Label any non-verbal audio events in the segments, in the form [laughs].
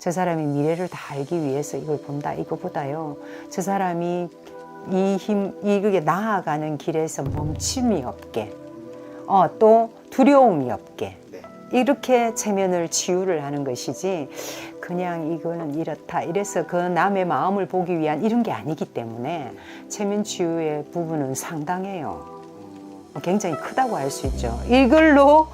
저 사람의 미래를 다 알기 위해서 이걸 본다 이거보다요 저 사람이 이 힘 이게 나아가는 길에서 멈춤이 없게 어 또 두려움이 없게 네. 이렇게 체면을 치유를 하는 것이지 그냥 이거는 이렇다 이래서 그 남의 마음을 보기 위한 이런 게 아니기 때문에 체면 치유의 부분은 상당해요. 굉장히 크다고 할 수 있죠. 이걸로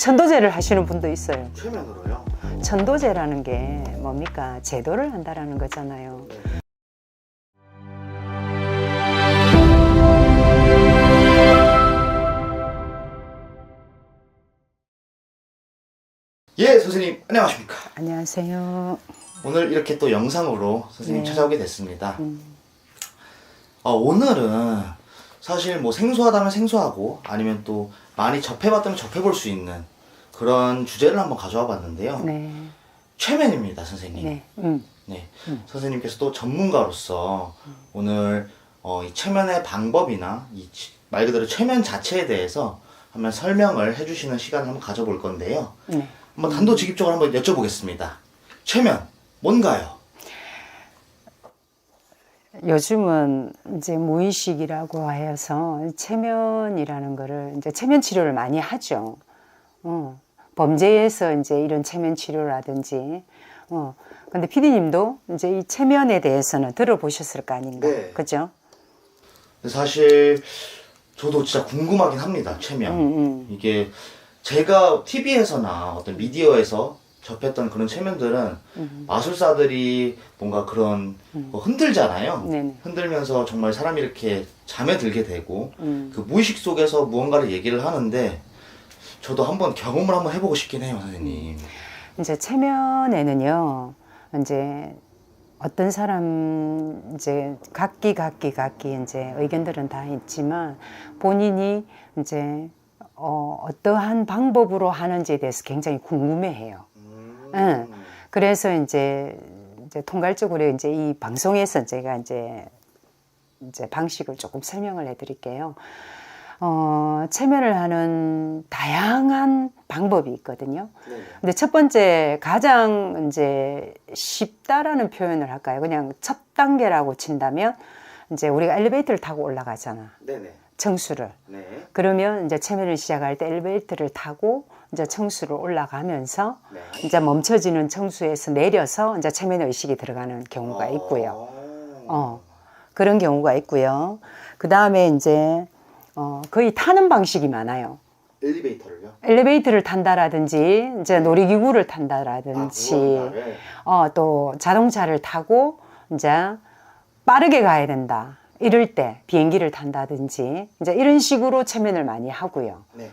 천도제를 하시는 분도 있어요. 최면으로요. 천도제라는 게 뭡니까? 제도를 한다라는 거잖아요. 예, 선생님 안녕하십니까? 안녕하세요. 오늘 이렇게 또 영상으로 선생님 네. 찾아오게 됐습니다. 음. 어, 오늘은 사실 뭐 생소하다면 생소하고 아니면 또 많이 접해봤다면 접해볼 수 있는 그런 주제를 한번 가져와 봤는데요. 네. 최면입니다, 선생님. 네. 음. 네. 음. 선생님께서 또 전문가로서 오늘 어, 이 최면의 방법이나 이 말 그대로 최면 자체에 대해서 한번 설명을 해주시는 시간을 한번 가져볼 건데요. 네. 한번 단도직입적으로 한번 여쭤보겠습니다. 최면 뭔가요? 요즘은 이제 무의식이라고 하여서 체면이라는 거를 이제 체면 치료를 많이 하죠. 어, 범죄에서 이제 이런 체면 치료라든지. 어, 근데 피디님도 이제 이 체면에 대해서는 들어보셨을 거 아닌가. 네. 그죠? 사실 저도 진짜 궁금하긴 합니다. 최면. 음, 음. 이게 제가 TV에서나 어떤 미디어에서 접했던 그런 체면들은 음. 마술사들이 뭔가 그런 거 흔들잖아요. 네네. 흔들면서 정말 사람이 이렇게 잠에 들게 되고 음. 그 무의식 속에서 무언가를 얘기를 하는데 저도 한번 경험을 한번 해보고 싶긴 해요, 선생님. 이제 체면에는요, 이제 어떤 사람 이제 각기 각기 각기 이제 의견들은 다 있지만 본인이 이제 어, 어떠한 방법으로 하는지에 대해서 굉장히 궁금해해요. 음. 응. 그래서 이제 이제 통괄적으로 이제 이 방송에서 제가 이제 이제 방식을 조금 설명을 해드릴게요. 어, 체면을 하는 다양한 방법이 있거든요. 네. 근데 첫 번째 가장 이제 쉽다라는 표현을 할까요? 그냥 첫 단계라고 친다면 이제 우리가 엘리베이터를 타고 올라가잖아. 네네. 청수를. 네. 그러면 이제 체면을 시작할 때 엘리베이터를 타고 이제 청수를 올라가면서 네. 이제 멈춰지는 청수에서 내려서 이제 체면 의식이 들어가는 경우가 있고요. 어, 그런 경우가 있고요. 그 다음에 이제 어, 거의 타는 방식이 많아요. 엘리베이터를요? 엘리베이터를 탄다라든지 이제 놀이기구를 탄다라든지 아. 어, 또 자동차를 타고 이제 빠르게 가야 된다. 이럴 때 비행기를 탄다든지 이제 이런 식으로 체면을 많이 하고요. 네.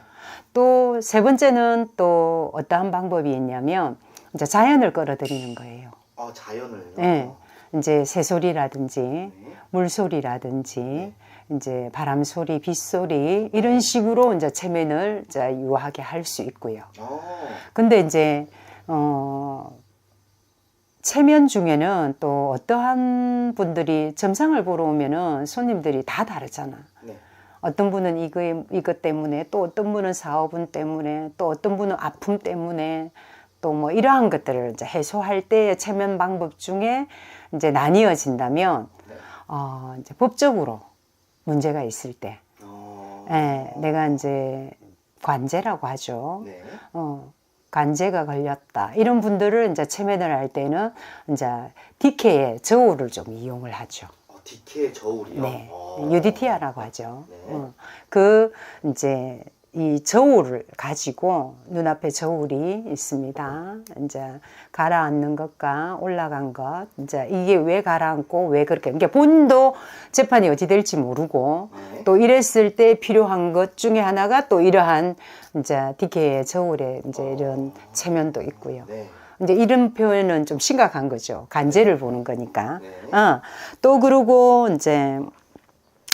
또 세 번째는 또 어떠한 방법이 있냐면 이제 자연을 끌어들이는 거예요. 아, 자연을요? 예. 이제 새소리라든지 네. 물소리라든지 이제 바람 소리, 빗소리 이런 식으로 이제 체면을 이제 유하게 할 수 있고요. 아, 근데 이제 어 체면 중에는 또 어떠한 분들이 점상을 보러 오면은 손님들이 다 다르잖아. 네. 어떤 분은 이거 이것 때문에 또 어떤 분은 사업은 때문에 또 어떤 분은 아픔 때문에 또 뭐 이러한 것들을 이제 해소할 때의 체면 방법 중에 이제 나뉘어진다면 네. 어 이제 법적으로 문제가 있을 때, 어... 예, 내가 이제 관제라고 하죠. 네. 어, 관제가 걸렸다. 이런 분들을 이제 체면을 할 때는 이제 DK의 저울을 좀 이용을 하죠. 어, 디케의 저울이요? 네. 어. UDTR라고 하죠. 네. 어, 그 이제 이 저울을 가지고 눈앞에 저울이 있습니다. 이제 가라앉는 것과 올라간 것, 이제 이게 왜 가라앉고 왜 그렇게, 그러니까 본인도 재판이 어찌 될지 모르고 네. 또 이랬을 때 필요한 것 중에 하나가 또 이러한 이제 DK의 저울에 이제 이런 체면도 있고요. 네. 이제 이런 표현은 좀 심각한 거죠. 간제를 보는 거니까. 네. 어, 또 그러고 이제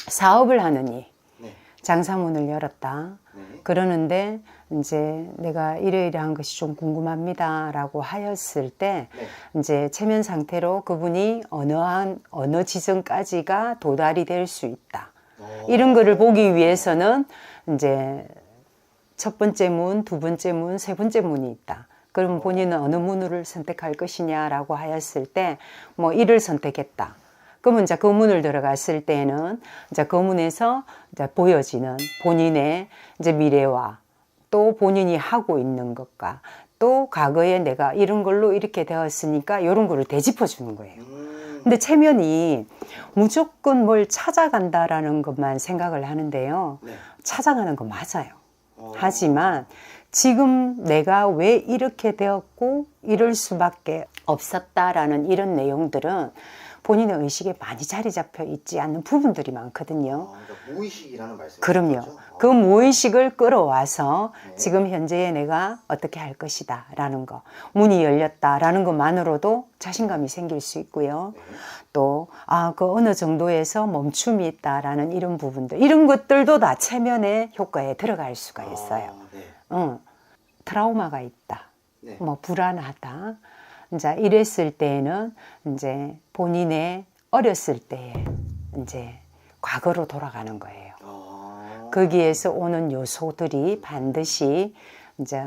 사업을 하느니 네. 장사문을 열었다. 네. 그러는데 이제 내가 이러이러 한 것이 좀 궁금합니다 라고 하였을 때 네. 이제 체면 상태로 그분이 어느 한 어느 지점까지가 도달이 될 수 있다. 어. 이런 거를 보기 위해서는 이제 첫 번째 문, 두 번째 문, 세 번째 문이 있다. 그럼 본인은 어느 문을 선택할 것이냐라고 하였을 때 뭐 이를 선택했다. 그러면 이제 그 문을 들어갔을 때는 이제 그 문에서 이제 보여지는 본인의 이제 미래와 또 본인이 하고 있는 것과 또 과거에 내가 이런 걸로 이렇게 되었으니까 이런 거를 되짚어 주는 거예요. 음. 근데 체면이 무조건 뭘 찾아간다라는 것만 생각을 하는데요. 네. 찾아가는 거 맞아요. 어. 하지만 지금 내가 왜 이렇게 되었고 이럴 수밖에 없었다라는 이런 내용들은 본인의 의식에 많이 자리 잡혀 있지 않는 부분들이 많거든요. 아, 그러니까 무의식이라는 말씀. 그럼요. 그 무의식을 끌어와서 네. 지금 현재의 내가 어떻게 할 것이다 라는 거. 문이 열렸다라는 것만으로도 자신감이 생길 수 있고요. 네. 또, 아, 그 어느 정도에서 멈춤이 있다라는 이런 부분들. 이런 것들도 다 체면의 효과에 들어갈 수가 있어요. 아, 네. 응. 트라우마가 있다. 네. 뭐 불안하다. 이제 이랬을 때에는 이제 본인의 어렸을 때에 이제 과거로 돌아가는 거예요. 아. 거기에서 오는 요소들이 반드시 이제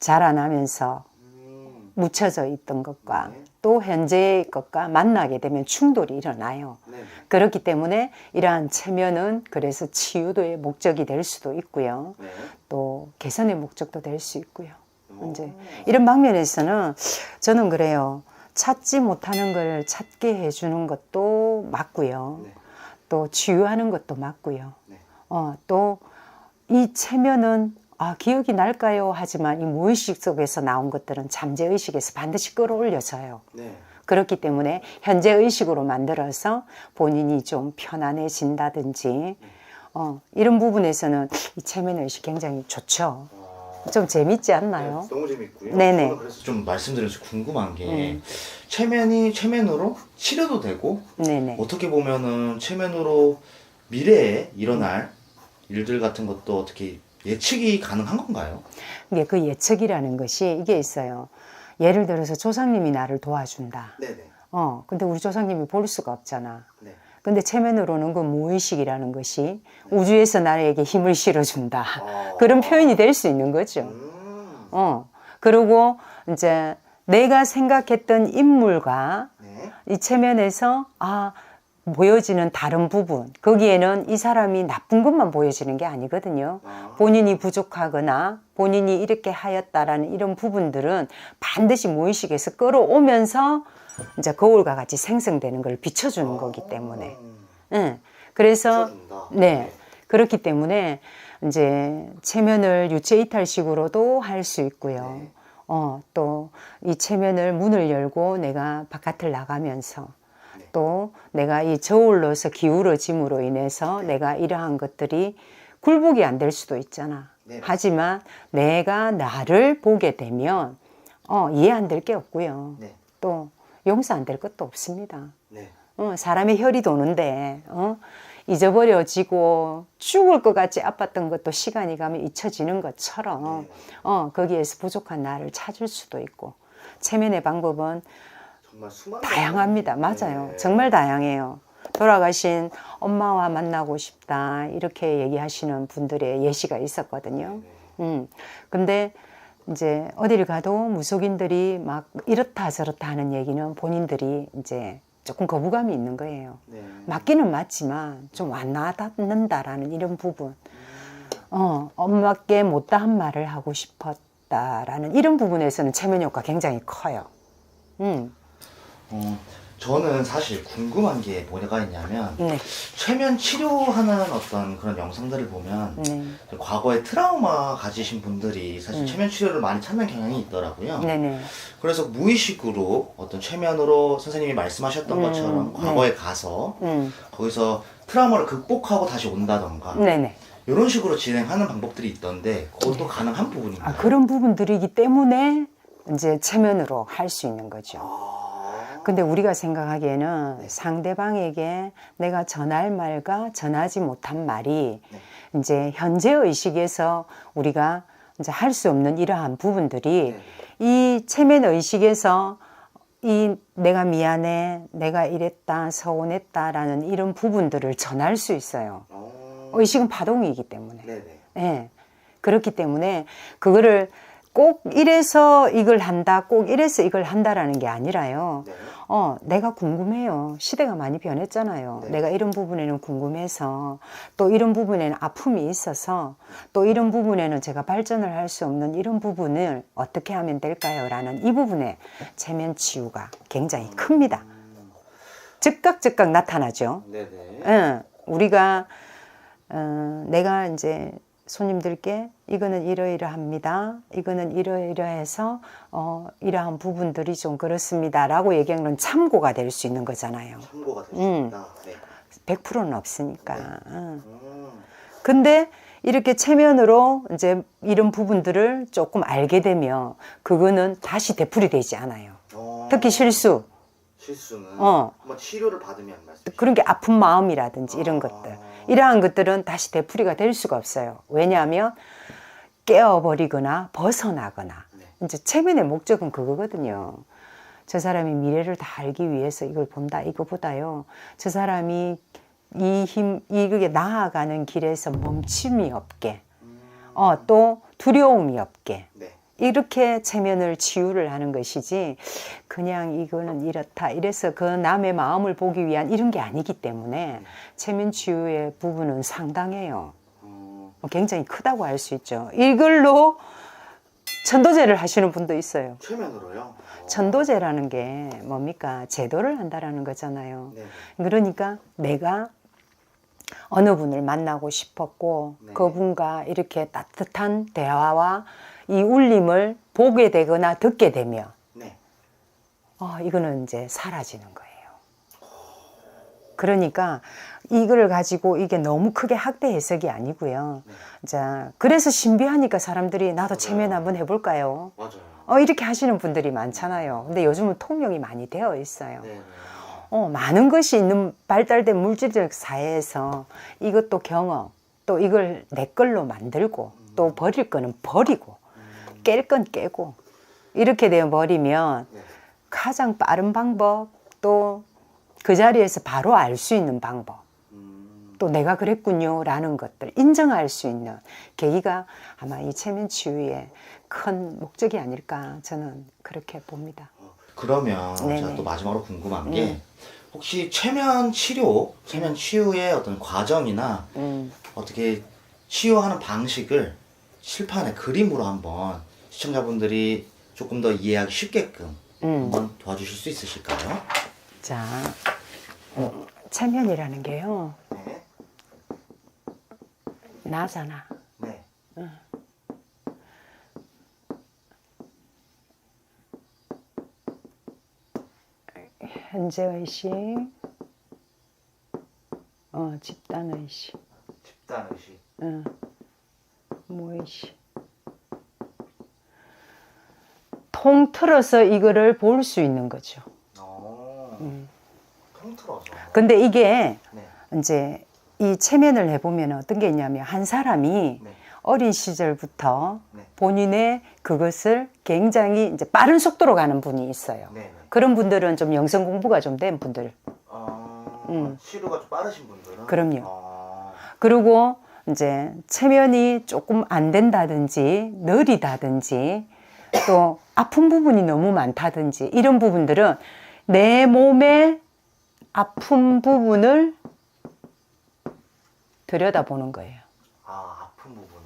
자라나면서 음. 묻혀져 있던 것과 네. 또 현재의 것과 만나게 되면 충돌이 일어나요. 네. 그렇기 때문에 이러한 체면은 그래서 치유도의 목적이 될 수도 있고요. 네. 또 개선의 목적도 될 수 있고요. 오. 이제 이런 방면에서는 저는 그래요. 찾지 못하는 걸 찾게 해주는 것도 맞고요. 네. 또 치유하는 것도 맞고요. 네. 어, 또 이 체면은 아, 기억이 날까요? 하지만 이 무의식 속에서 나온 것들은 잠재의식에서 반드시 끌어올려져요. 네. 그렇기 때문에 현재 의식으로 만들어서 본인이 좀 편안해진다든지 어, 이런 부분에서는 이 체면 의식 굉장히 좋죠. 아. 좀 재밌지 않나요? 네, 너무 재밌고요. 네네. 저는 그래서 좀 말씀드려서 궁금한 게 음. 체면이 체면으로 치료도 되고 네네. 어떻게 보면은 체면으로 미래에 일어날 일들 같은 것도 어떻게 예측이 가능한 건가요? 이게 그 예측이라는 것이 이게 있어요. 예를 들어서 조상님이 나를 도와준다. 네네. 어, 근데 우리 조상님이 볼 수가 없잖아. 네. 근데 체면으로는 그 무의식이라는 것이 우주에서 나에게 힘을 실어준다. 아. 그런 표현이 될 수 있는 거죠. 음. 어. 그리고 이제 내가 생각했던 인물과 네. 이 체면에서 아 보여지는 다른 부분 거기에는 이 사람이 나쁜 것만 보여지는 게 아니거든요. 아. 본인이 부족하거나 본인이 이렇게 하였다라는 이런 부분들은 반드시 무의식에서 끌어오면서 이제 거울과 같이 생성되는 걸 비춰주는 거기 때문에. 응. 그래서 비춰준다. 네. 그렇기 때문에 이제 체면을 유체 이탈식으로도 할 수 있고요. 네. 어, 또 이 체면을 문을 열고 내가 바깥을 나가면서 네. 또 내가 이 저울로서 기울어짐으로 인해서 내가 이러한 것들이 굴복이 안 될 수도 있잖아. 네. 하지만 내가 나를 보게 되면 어, 이해 안 될 게 없고요. 네. 또 용서 안 될 것도 없습니다. 네. 어, 사람의 혈이 도는데 어? 잊어버려지고 죽을 것 같이 아팠던 것도 시간이 가면 잊혀지는 것처럼 네. 어, 거기에서 부족한 나를 찾을 수도 있고 체면의 방법은 다양합니다. 맞아요. 네. 정말 다양해요. 돌아가신 엄마와 만나고 싶다 이렇게 얘기하시는 분들의 예시가 있었거든요. 네. 음. 근데 이제 어디를 가도 무속인들이 막 이렇다 저렇다 하는 얘기는 본인들이 이제 조금 거부감이 있는 거예요. 네. 맞기는 맞지만 좀 와닿는다라는 이런 부분. 어, 엄마께 못다한 말을 하고 싶었다라는 이런 부분에서는 체면 효과 굉장히 커요. 음, 어, 저는 사실 궁금한 게 뭐가 있냐면 네, 최면 치료하는 어떤 그런 영상들을 보면 네, 과거에 트라우마 가지신 분들이 사실 음. 최면 치료를 많이 찾는 경향이 있더라고요. 네, 네, 그래서 무의식으로 어떤 최면으로 선생님이 말씀하셨던 음, 것처럼 네. 과거에 가서 음, 거기서 트라우마를 극복하고 다시 온다던가 네, 네. 이런 식으로 진행하는 방법들이 있던데 그것도 가능한 부분인가요? 아, 그런 부분들이기 때문에 이제 체면으로 할 수 있는 거죠. 아. 근데 우리가 생각하기에는 상대방에게 내가 전할 말과 전하지 못한 말이 네. 이제 현재 의식에서 우리가 이제 할 수 없는 이러한 부분들이 네. 이 체면 의식에서 이 내가 미안해, 내가 이랬다, 서운했다라는 이런 부분들을 전할 수 있어요. 어. 의식은 파동이기 때문에. 네네. 예. 그렇기 때문에 그거를 꼭 이래서 이걸 한다, 꼭 이래서 이걸 한다라는 게 아니라요. 네. 어, 내가 궁금해요. 시대가 많이 변했잖아요. 네. 내가 이런 부분에는 궁금해서 또 이런 부분에는 아픔이 있어서 또 이런 부분에는 제가 발전을 할 수 없는 이런 부분을 어떻게 하면 될까요? 라는 이 부분에 체면 치유가 굉장히 큽니다. 즉각 즉각 나타나죠. 네네. 응, 우리가 어, 내가 이제 손님들께 이거는 이러이러합니다. 이거는 이러이러해서 어, 이러한 부분들이 좀 그렇습니다라고 얘기하는 참고가 될 수 있는 거잖아요. 참고가 될수 음. 있다. 네. 100%는 없으니까. 응. 음. 근데 이렇게 체면으로 이제 이런 부분들을 조금 알게 되면 그거는 다시 되풀이 되지 않아요. 어. 특히 실수, 실수는 어. 한번 치료를 받으면 말씀. 그런 게 아픈 마음이라든지 이런 것들. 이러한 것들은 다시 되풀이가 될 수가 없어요. 왜냐하면 깨어버리거나 벗어나거나. 네. 이제 체면의 목적은 그거거든요. 저 사람이 미래를 다 알기 위해서 이걸 본다, 이거보다요. 저 사람이 이 힘, 이게 나아가는 길에서 멈춤이 없게, 어, 또 두려움이 없게, 네. 이렇게 체면을 치유를 하는 것이지 그냥 이거는 이렇다 이래서 그 남의 마음을 보기 위한 이런 게 아니기 때문에 체면 치유의 부분은 상당해요. 음. 굉장히 크다고 할 수 있죠. 이걸로 천도제를 하시는 분도 있어요. 최면으로요. 어. 천도제라는 게 뭡니까? 제도를 한다라는 거잖아요. 네. 그러니까 내가 어느 분을 만나고 싶었고 네. 그분과 이렇게 따뜻한 대화와 이 울림을 보게 되거나 듣게 되면 네. 어, 이거는 이제 사라지는 거예요. 그러니까 이걸 가지고 이게 너무 크게 학대 해석이 아니고요. 네. 자, 그래서 신비하니까 사람들이 나도 체면 한번 해볼까요? 맞아요. 어, 이렇게 하시는 분들이 많잖아요. 근데 요즘은 통용이 많이 되어 있어요. 네. 네. 어, 많은 것이 있는 발달된 물질적 사회에서 이것도 경험, 또 이걸 내 걸로 만들고, 또 버릴 거는 버리고, 깰 건 깨고, 이렇게 되어 버리면 네. 가장 빠른 방법, 또 그 자리에서 바로 알 수 있는 방법, 음. 또 내가 그랬군요, 라는 것들, 인정할 수 있는 계기가 아마 이 체면 치유의 큰 목적이 아닐까, 저는 그렇게 봅니다. 어, 그러면 네네. 제가 또 마지막으로 궁금한 게 음. 혹시 최면 치료, 최면 치유의 어떤 과정이나 음. 어떻게 치유하는 방식을 실판에 그림으로 한번 시청자분들이 조금 더 이해하기 쉽게끔 음. 한번 도와주실 수 있으실까요? 자, 음, 체면이라는 게요, 네. 나잖아. 네. 현재의식, 어, 집단의식, 집단 의식. 어, 무의식. 통틀어서 이거를 볼 수 있는 거죠. 어. 음. 통틀어서. 근데 이게 네. 이제 이 체면을 해보면 어떤 게 있냐면 한 사람이 네. 어린 시절부터 네. 본인의 그것을 굉장히 이제 빠른 속도로 가는 분이 있어요. 네. 네. 그런 분들은 좀 영성 공부가 좀 된 분들. 어, 음. 치료가 좀 빠르신 분들은 그럼요. 어, 그리고 이제 체면이 조금 안 된다든지 느리다든지 또 아픈 부분이 너무 많다든지 이런 부분들은 내 몸의 아픈 부분을 들여다보는 거예요. 아 아픈 부분은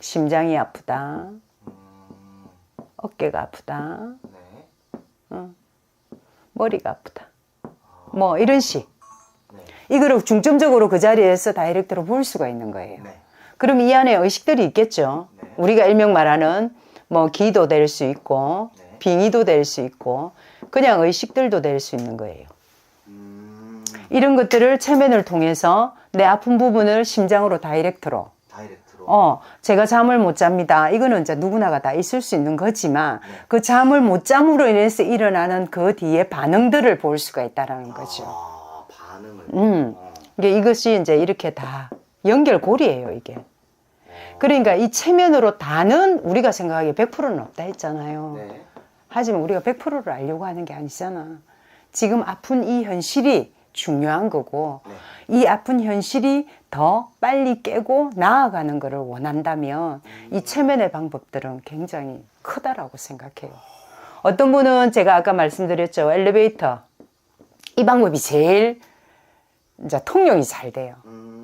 심장이 아프다, 음, 어깨가 아프다, 네. 머리가 아프다. 뭐 이런 식. 네. 이거를 중점적으로 그 자리에서 다이렉트로 볼 수가 있는 거예요. 네. 그럼 이 안에 의식들이 있겠죠. 네. 우리가 일명 말하는 뭐 기도 될 수 있고 네. 빙의도 될 수 있고 그냥 의식들도 될 수 있는 거예요. 음, 이런 것들을 체면을 통해서 내 아픈 부분을 심장으로 다이렉트로 다이렉트로. 어, 제가 잠을 못 잡니다. 이거는 이제 누구나가 다 있을 수 있는 거지만 네. 그 잠을 못 잠으로 인해서 일어나는 그 뒤에 반응들을 볼 수가 있다라는 거죠. 아, 반응을. 음. 어. 이게 이것이 이제 이렇게 다 연결고리예요, 이게. 어. 그러니까 이 체면으로 다는 우리가 생각하기에 100%는 없다 했잖아요. 네. 하지만 우리가 100%를 알려고 하는 게 아니잖아. 지금 아픈 이 현실이 중요한 거고, 네. 이 아픈 현실이 더 빨리 깨고 나아가는 것을 원한다면 이 체면의 방법들은 굉장히 크다라고 생각해요. 어떤 분은 제가 아까 말씀드렸죠. 엘리베이터. 이 방법이 제일 이제 통용이 잘 돼요. 음,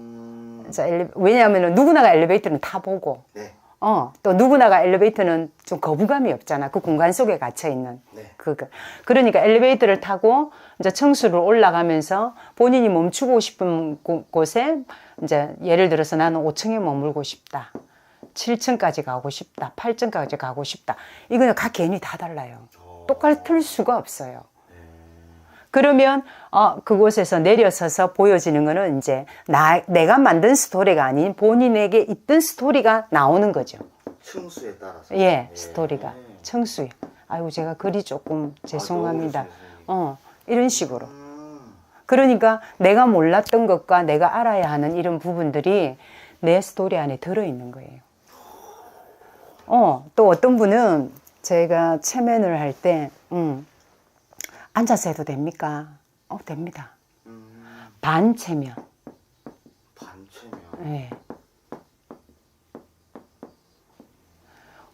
자, 엘리, 왜냐하면 누구나가 엘리베이터는 타보고, 네. 어, 또 누구나가 엘리베이터는 좀 거부감이 없잖아. 그 공간 속에 갇혀 있는. 네. 그거. 그러니까 엘리베이터를 타고 이제 청수를 올라가면서 본인이 멈추고 싶은 곳- 곳에 이제 예를 들어서 나는 5층에 머물고 싶다. 7층까지 가고 싶다. 8층까지 가고 싶다. 이거는 각 개인이 다 달라요. 똑같을 수가 없어요. 그러면 어, 그곳에서 내려서서 보여지는 거는 이제 나, 내가 만든 스토리가 아닌 본인에게 있던 스토리가 나오는 거죠. 층수에 따라서. 예, 스토리가 청수요. 아이고 제가 글이 조금 죄송합니다. 너무 죄송해요. 어, 이런 식으로. 음, 그러니까 내가 몰랐던 것과 내가 알아야 하는 이런 부분들이 내 스토리 안에 들어 있는 거예요. 어, 또 어떤 분은 제가 체면을 할 때, 음, 앉아서 해도 됩니까? 어, 됩니다. 음, 반체면. 반체면. 예.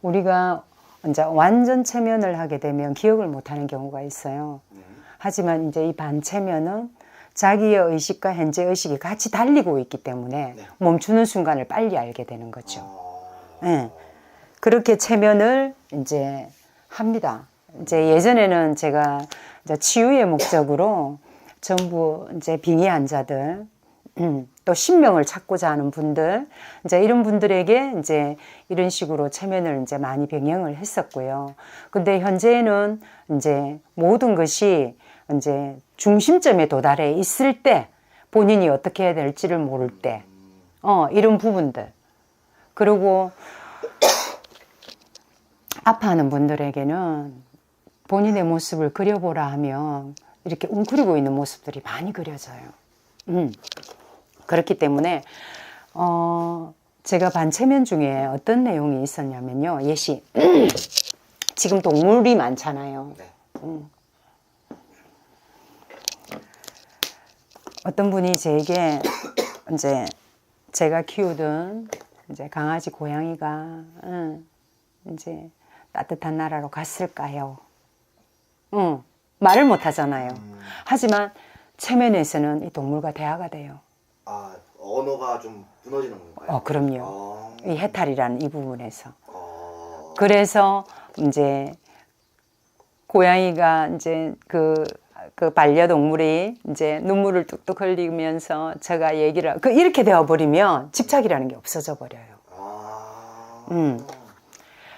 우리가 이제 완전 체면을 하게 되면 기억을 못 하는 경우가 있어요. 네. 하지만 이제 이 반체면은 자기의 의식과 현재 의식이 같이 달리고 있기 때문에 네. 멈추는 순간을 빨리 알게 되는 거죠. 어, 예. 그렇게 체면을 이제 합니다. 이제 예전에는 제가 이제 치유의 목적으로 전부 이제 빙의 환자들, 음, 또 신명을 찾고자 하는 분들, 이제 이런 분들에게 이제 이런 식으로 체면을 이제 많이 병행을 했었고요. 근데 현재는 이제 모든 것이 이제 중심점에 도달해 있을 때 본인이 어떻게 해야 될지를 모를 때, 어, 이런 부분들. 그리고 [coughs] 아파하는 분들에게는 본인의 모습을 그려보라 하면 이렇게 웅크리고 있는 모습들이 많이 그려져요. 음. 그렇기 때문에 어, 제가 반체면 중에 어떤 내용이 있었냐면요. 예시. [clears throat] 지금 동물이 많잖아요. 네. 어떤 분이 제게 [clears throat] 이제 제가 키우던 이제 강아지 고양이가 응, 이제 따뜻한 나라로 갔을까요? 응, 말을 못 하잖아요. 하지만 체면에서는 이 동물과 대화가 돼요. 아, 언어가 좀 무너지는 건가요? 어, 그럼요. 어, 이 해탈이라는 이 부분에서. 어, 그래서 이제 고양이가 이제 그, 그 반려동물이 이제 눈물을 뚝뚝 흘리면서 제가 얘기를, 그 이렇게 되어버리면 집착이라는 게 없어져 버려요. 아, 음.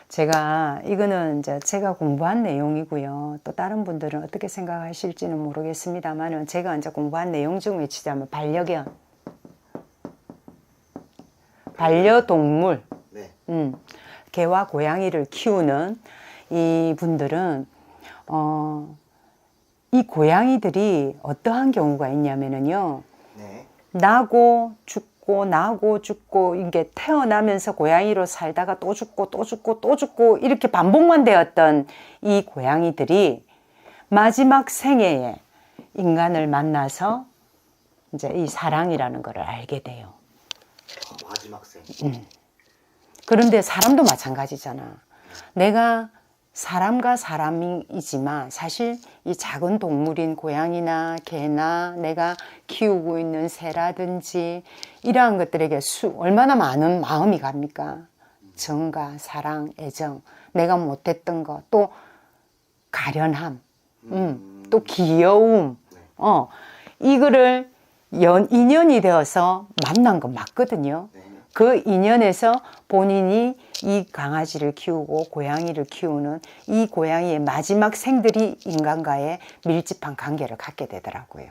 제가 이거는 이제 제가 공부한 내용이고요. 또 다른 분들은 어떻게 생각하실지는 모르겠습니다만은 제가 이제 공부한 내용 중 외치자면 반려견, 반려동물, 네. 음, 개와 고양이를 키우는 이 분들은 어, 이 고양이들이 어떠한 경우가 있냐면은요. 네. 나고 죽 고 나고 죽고 이게 태어나면서 고양이로 살다가 또 죽고 또 죽고 또 죽고 이렇게 반복만 되었던 이 고양이들이 마지막 생애에 인간을 만나서 이제 이 사랑이라는 것을 알게 돼요. 아, 마지막 생. 그런데 사람도 마찬가지잖아. 내가 사람과 사람이지만 사실 이 작은 동물인 고양이나 개나 내가 키우고 있는 새라든지 이러한 것들에게 수, 얼마나 많은 마음이 갑니까? 정과 사랑, 애정, 내가 못했던 것, 또 가련함, 음, 또 귀여움, 어, 이거를 연, 인연이 되어서 만난 건 맞거든요. 네. 그 인연에서 본인이 이 강아지를 키우고 고양이를 키우는 이 고양이의 마지막 생들이 인간과의 밀집한 관계를 갖게 되더라고요.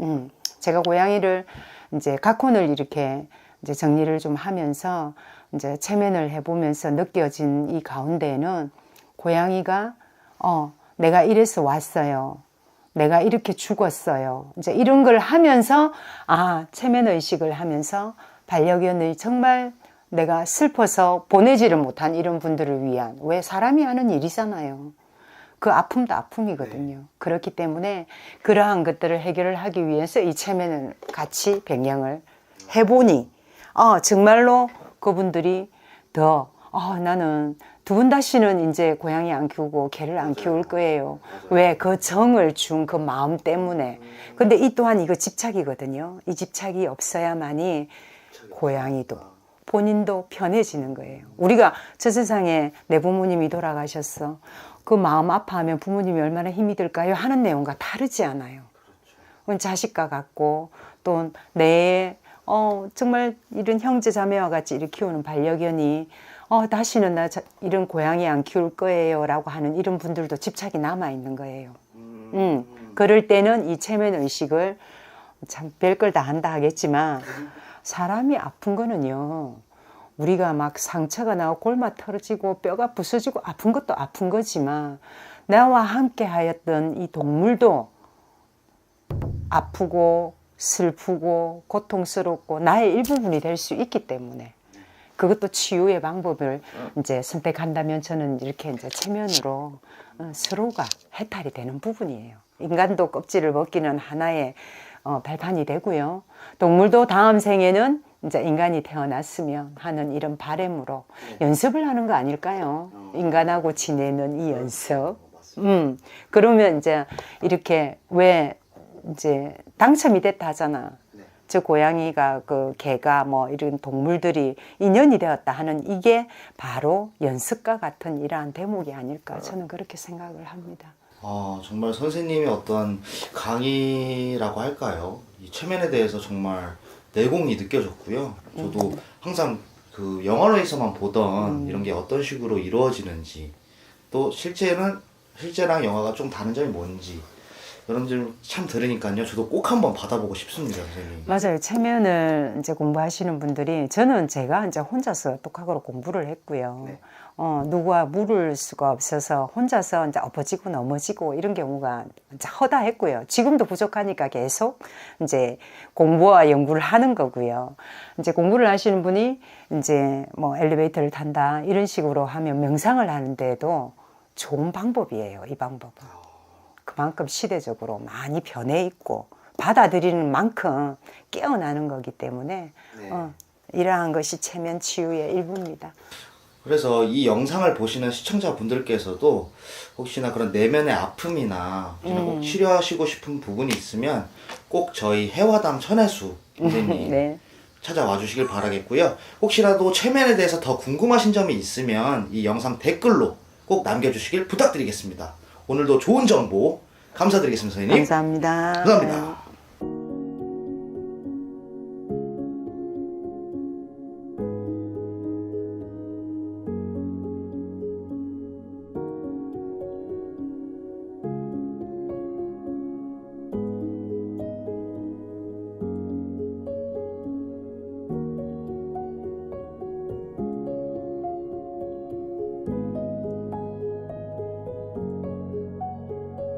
음, 제가 고양이를 이제 각혼을 이렇게 이제 정리를 좀 하면서 이제 체면을 해보면서 느껴진 이 가운데에는 고양이가 어, 내가 이래서 왔어요. 내가 이렇게 죽었어요. 이제 이런 걸 하면서 아, 체면 의식을 하면서 반려견의 정말 내가 슬퍼서 보내지를 못한 이런 분들을 위한 왜 사람이 하는 일이잖아요. 그 아픔도 아픔이거든요. 그렇기 때문에 그러한 것들을 해결을 하기 위해서 이 체면을 같이 변경을 해보니 어, 정말로 그분들이 더 아, 나는 두 분 다시는 이제 고양이 안 키우고 개를 안 키울 거예요. 왜? 그 정을 준 그 마음 때문에. 근데 이 또한 이거 집착이거든요. 이 집착이 없어야만이 고양이도 본인도 편해지는 거예요. 우리가 저 세상에 내 부모님이 돌아가셨어. 그 마음 아파하면 부모님이 얼마나 힘이 들까요? 하는 내용과 다르지 않아요. 그건 자식과 같고 또내 어, 정말 이런 형제 자매와 같이 이렇게 키우는 반려견이 어, 다시는 나 자- 이런 고양이 안 키울 거예요 라고 하는 이런 분들도 집착이 남아 있는 거예요. 음, 그럴 때는 이 체면 의식을 참 별걸 다 한다 하겠지만 사람이 아픈 거는요. 우리가 막 상처가 나고 골마 털어지고 뼈가 부서지고 아픈 것도 아픈 거지만 나와 함께 하였던 이 동물도 아프고 슬프고 고통스럽고 나의 일부분이 될 수 있기 때문에 그것도 치유의 방법을 이제 선택한다면 저는 이렇게 이제 체면으로 어, 서로가 해탈이 되는 부분이에요. 인간도 껍질을 벗기는 하나의 어, 발판이 되고요. 동물도 다음 생에는 이제 인간이 태어났으면 하는 이런 바램으로 연습을 하는 거 아닐까요? 인간하고 지내는 이 연습. 음, 그러면 이제 이렇게 왜 이제 당첨이 됐다 하잖아. 저 고양이가 그 개가 뭐 이런 동물들이 인연이 되었다 하는 이게 바로 연습과 같은 이러한 대목이 아닐까 저는 그렇게 생각을 합니다. 아, 정말 선생님의 어떤 강의라고 할까요? 이 체면에 대해서 정말 내공이 느껴졌고요. 저도 항상 그 영화로에서만 보던 이런 게 어떤 식으로 이루어지는지 또 실제는 실제랑 영화가 좀 다른 점이 뭔지 이런 점참 들으니까요. 저도 꼭 한번 받아보고 싶습니다, 선생님. 맞아요. 체면을 이제 공부하시는 분들이 저는 제가 이제 혼자서 독학으로 공부를 했고요. 네. 어, 누구와 물을 수가 없어서 혼자서 이제 엎어지고 넘어지고 이런 경우가 이제 허다했고요. 지금도 부족하니까 계속 이제 공부와 연구를 하는 거고요. 이제 공부를 하시는 분이 이제 뭐 엘리베이터를 탄다 이런 식으로 하면 명상을 하는데도 좋은 방법이에요. 이 방법은. 그만큼 시대적으로 많이 변해 있고 받아들이는 만큼 깨어나는 거기 때문에 네. 어, 이러한 것이 체면 치유의 일부입니다. 그래서 이 영상을 보시는 시청자분들께서도 혹시나 그런 내면의 아픔이나 혹시나 꼭 치료하시고 싶은 부분이 있으면 꼭 저희 해화담 천혜수 선생님 [laughs] 네. 찾아와 주시길 바라겠고요. 혹시라도 체면에 대해서 더 궁금하신 점이 있으면 이 영상 댓글로 꼭 남겨주시길 부탁드리겠습니다. 오늘도 좋은 정보 감사드리겠습니다, 선생님. 감사합니다. 감사합니다.